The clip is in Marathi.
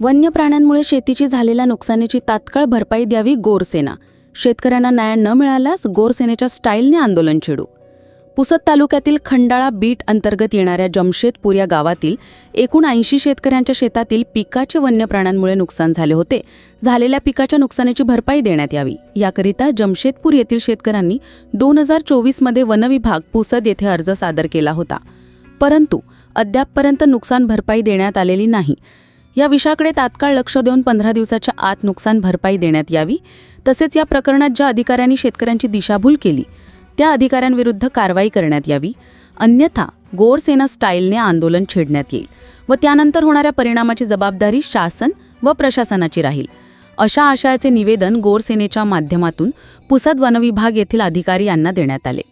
वन्य प्राण्यांमुळे शेतीची झालेल्या नुकसानीची तात्काळ भरपाई द्यावी गोरसेना. शेतकऱ्यांना न्याय न मिळाल्यास गोरसेनेच्या स्टाईलने आंदोलन छेडू. पुसद तालुक्यातील खंडाळा बीट अंतर्गत येणाऱ्या जमशेदपूर या गावातील एकूण ऐंशी शेतकऱ्यांच्या शेतातील पिकाचे वन्य प्राण्यांमुळे नुकसान झाले होते. झालेल्या पिकाच्या नुकसानीची भरपाई देण्यात यावी. याकरिता जमशेदपूर येथील शेतकऱ्यांनी दोन हजार चोवीसमध्ये वनविभाग पुसद येथे अर्ज सादर केला होता. परंतु अद्यापपर्यंत नुकसान भरपाई देण्यात आलेली नाही. या विषयाकडे तात्काळ लक्ष देऊन पंधरा दिवसाच्या आत नुकसान भरपाई देण्यात यावी. तसेच या प्रकरणात ज्या अधिकाऱ्यांनी शेतकऱ्यांची दिशाभूल केली त्या अधिकाऱ्यांविरुद्ध कारवाई करण्यात यावी. अन्यथा गोरसेना स्टाईलने आंदोलन छेडण्यात येईल व त्यानंतर होणाऱ्या परिणामाची जबाबदारी शासन व प्रशासनाची राहील. अशा आशयाचे निवेदन गोरसेनेच्या माध्यमातून पुसद वनविभाग येथील अधिकारी यांना देण्यात आले.